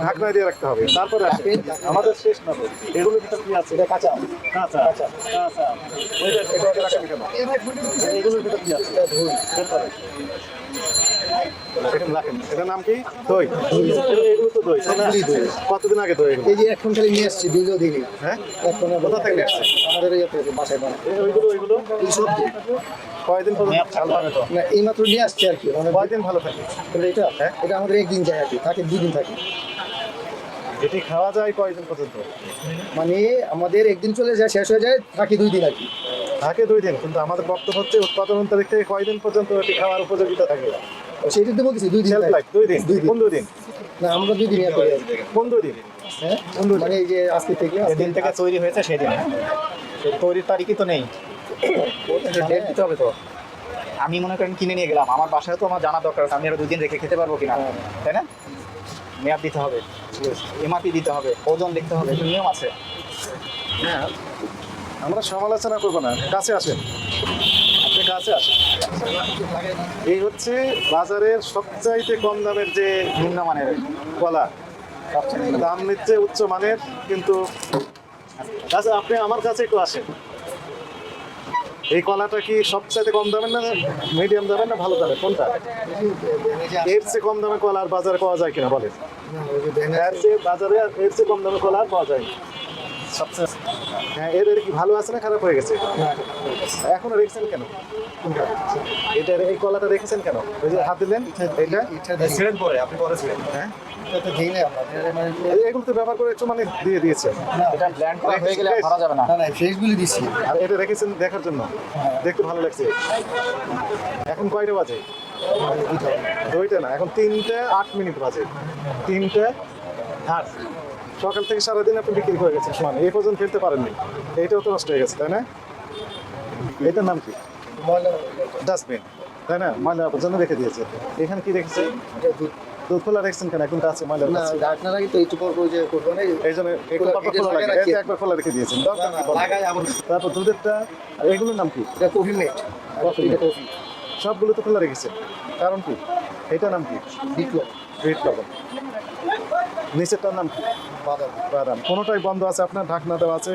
ঢাকনা দিয়ে রাখতে হবে তারপরে আমাদের শেষ না তো এগুলোর কি আছে? এটা কাঁচা। কাঁচা। কাঁচা। কাঁচা। ওইটা এটাকে রাখেন কেন? এগুলোর ভিতর কি আছে? বের করেন। এখানে রাখেন। এটার নাম কি? দই। এগুলো তো দই কতদিন আগে দই এই যে এখন খালি নিয়ে আসছি হ্যাঁ? এখন কোথা থেকে নিয়ে আসছে? আমাদের এই ইয়েতে বাসায় বানায় ওইগুলো ওইগুলো? এই সব কয়দিন পর্যন্ত ভালো থাকে তো? না এই মাত্র নিয়ে আসছে আর কি। মানে কয়দিন ভালো থাকে? তাহলে এটা? এটা আমাদের একদিন যায় আর কি থাকে। দুদিন থাকে। এটি খাওয়া যায় কয়দিন পর্যন্ত? মানে আমাদের একদিন চলে যায় শেষ হয়ে যায় থাকি দুই দিন আর কি। থাকে দুই দিন কিন্তু আমাদের বক্তব্য হচ্ছে উৎপাদন তারিখ থেকে কয়দিন পর্যন্ত এটি খাওয়ার উপযোগিতা থাকে? তো সেইটা দেবো কিছু দুই দিন দুই দিন দুই দিন। কোন দুই দিন। না আমরা দুই দিন কোন দুই দিন। হ্যাঁ? মানে এই যে আজকে থেকে যেদিন থেকে তৈরি হয়েছে সেদিন। তো তৈরির তারিখই তো নেই। ডেট দিতে হবে তো। আমি মনে করেন কিনে নিয়ে গেলাম। আমার বাসায় তো আমার জানা দরকার আমি আরও দুদিন রেখে খেতে পারব কিনা। তাই না? মেয়াদ দিতে হবে। এমআরপি দিতে হবে ওজন দেখতে হবে একটু নিয়ম আছে। হ্যাঁ আমরা সমালোচনা করব না কাছে আসেন। আপনি কাছে আসেন। এই হচ্ছে বাজারের সবচাইতে কম দামের যে নিম্নমানের কলা দাম নিচ্ছে উচ্চ মানের কিন্তু আচ্ছা আপনি আমার কাছে একটু আসেন। এই কলাটা কি সবচাইতে কম দামের না মিডিয়াম দামের না ভালো দামের কোনটা? এর চেয়ে কম দামে কলা আর বাজারে পাওয়া যায় কিনা বলে এর চেয়ে বাজারে এর চেয়ে কম দামে কলা আর পাওয়া যায়। সবচেয়ে হ্যাঁ এর এর কি ভালো আছে না খারাপ হয়ে গেছে? এখনও রেখেছেন কেন? এটা এই কলাটা রেখেছেন কেন? ওই যে হাত দিলেন এটা ছিলেন পরে আপনি পরে ছিলেন। হ্যাঁ? মানে এই- এগুলো তো ব্যবহার করে একটু মানে দিয়ে দিয়েছে। এটা ব্ল্যান্ড করা হয়ে গেলে আর যাবে না। ফ্রেশগুলি আর এটা রেখেছেন দেখার জন্য? দেখতে ভালো লাগছে। এখন কয়টা বাজে? দুইটা না এখন তিনটে আট মিনিট বাজে। তিনটে আট। সকাল থেকে সারাদিন আপনি বিক্রি করে গেছেন সমান। এই পর্যন্ত ফেলতে পারেননি। এইটাও তো নষ্ট হয়ে গেছে তাই না? এটার নাম কি? ডাস্টবিন তাই না? ময়লা জন্য রেখে দিয়েছে। এখানে কি রেখেছে? দুধ খোলা রেখেছেন কেন? এখন আছে ময়লা না আছে। ডাকনার আগে তো একটু পর যে এই জন্য খোলা- রাখি। একবার খোলা রেখে দিয়েছেন। তারপর দুধেরটা এগুলোর নাম কি? কফি মেট কফি কফি সবগুলো তো খোলা রেখেছে। কারণ কি? এটা নাম কি? বিপ্লব বিট লবণ নিচেরটার নাম কি? বাদাম কোনোটাই বন্ধ আছে? আপনার ঢাকনা দেওয়া আছে?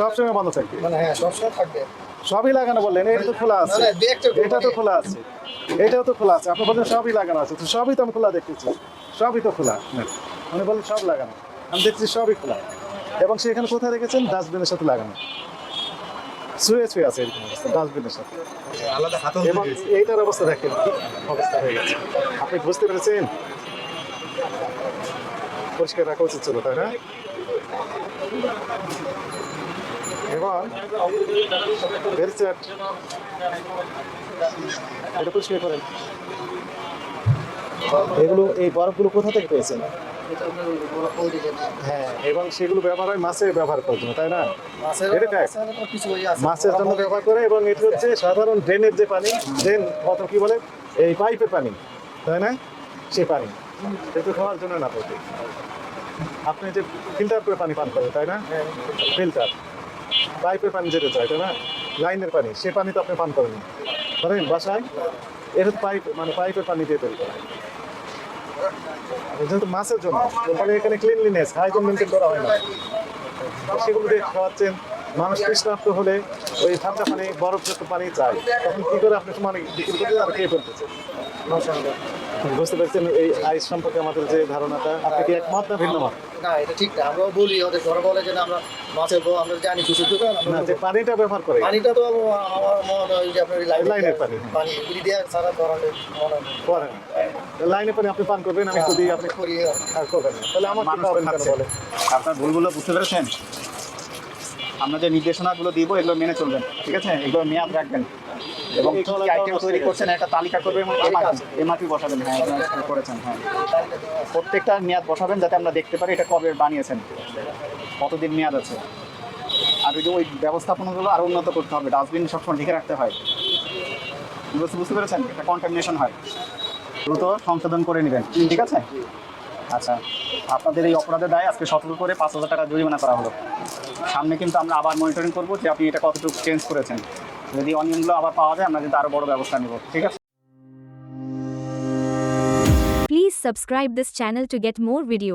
সবসময় বন্ধ থাকবে মানে হ্যাঁ সবই লাগানো বললেন এটা তো খোলা আছে। এটা তো খোলা আছে। এটাও তো খোলা আছে। আপনি বলেন সবই লাগানো আছে। তো সবই তো আমি খোলা দেখতেছি। সবই তো খোলা। উনি বলেন সব লাগানো। আমি দেখছি সবই খোলা। এবং সেখানে কোথায় রেখেছেন? ডাস্টবিনের সাথে লাগানো। শুয়ে শুয়ে আছে এরকম অবস্থা ডাস্টবিনের সাথে। আলাদা হাতল এবং এইটার অবস্থা দেখেন কি অবস্থা হয়ে গেছে। আপনি বুঝতে পেরেছেন? পরিষ্কার রাখা উচিত ছিল তাই না? এবং ভেরিচাট এটা পরিষ্কার করেন। এগুলো এই বরফগুলো কোথা থেকে পেয়েছেন? হ্যাঁ। এবং সেগুলো ব্যবহার হয় মাছে ব্যবহার করার জন্য তাই না? মাছের জন্য ব্যবহার করে এবং এটি হচ্ছে সাধারণ ড্রেনের যে পানি ড্রেন কত কি বলে এই পাইপের পানি তাই না? সে পানি। এটা খাওয়ার জন্য না পড়বে আপনি যে ফিল্টার করে পানি পান করেন তাই না? ফিল্টার। পাইপের পানি যেতে চাই তাই না? লাইনের পানি সে পানি তো আপনি পান করেন না। করেন বাসায় এটা পাইপ মানে পাইপের পানি দিয়ে তৈরি করা হয়। যেহেতু মাছের জন্য এখানে ক্লিনলিনেস হাইজিন মেনটেন করা হয় না। সেগুলো দিয়ে খাওয়াচ্ছেন মানুষ তৃষ্ণার্ত হলে ওই ঠান্ডা পানি বরফযুক্ত পানি চাই তখন কি করে আপনি মানে বিক্রি করতে আর খেয়ে ফেলতেছে বুঝতে পারছেন এই আইস সম্পর্কে আমাদের যে ধারণাটা? আপনি কি একমত না ভিন্ন মত? না এটা ঠিক না। আমরাও বলি ওদের ঘরে বলে যে না আমরা মাছের বউ আমরা জানি কিছু দোকান আমরা না যে পানিটা ব্যবহার করে। পানিটা তো আমার মনে হয় যে আপনার লাইন লাইনের পানি। পানি এগুলি দিয়ে সারা ধরনের মনে করে না। পানি আপনি পান করবেন আমি একটু আপনি করি আর করবেন তাহলে আমার কি মানুষ খাওয়াবেন কেন খাচ্ছে। বলে আপনার ভুলগুলো বুঝতে পেরেছেন? আমরা যে নির্দেশনাগুলো দিব এগুলো মেনে চলবেন ঠিক আছে? এগুলো মেয়াদ রাখবেন। এবং কি আইটেম তৈরি করছেন একটা তালিকা করবেন এবং এমআরপি বসাবেন হ্যাঁ করেছেন হ্যাঁ। প্রত্যেকটা মেয়াদ বসাবেন যাতে আমরা দেখতে পারি এটা কবে বানিয়েছেন কতদিন মেয়াদ আছে। আর ওই যে ওই ব্যবস্থাপনাগুলো আরও উন্নত করতে হবে ডাস্টবিন সবসময় লিখে রাখতে হয়। বুঝতে বুঝতে পেরেছেন? একটা কন্টামিনেশন হয়। দ্রুত সংশোধন করে নেবেন ঠিক আছে? আচ্ছা আপনাদের এই অপরাধের দায় আজকে সতর্ক করে পাঁচ হাজার টাকা জরিমানা করা হলো। সামনে কিন্তু আমরা আবার মনিটরিং করব যে আপনি এটা কতটুকু চেঞ্জ করেছেন। যদি অনিয়মগুলো আবার পাওয়া যায়, আমরা কিন্তু আরও বড় ব্যবস্থা নেব, ঠিক আছে? Please subscribe this channel to get more video.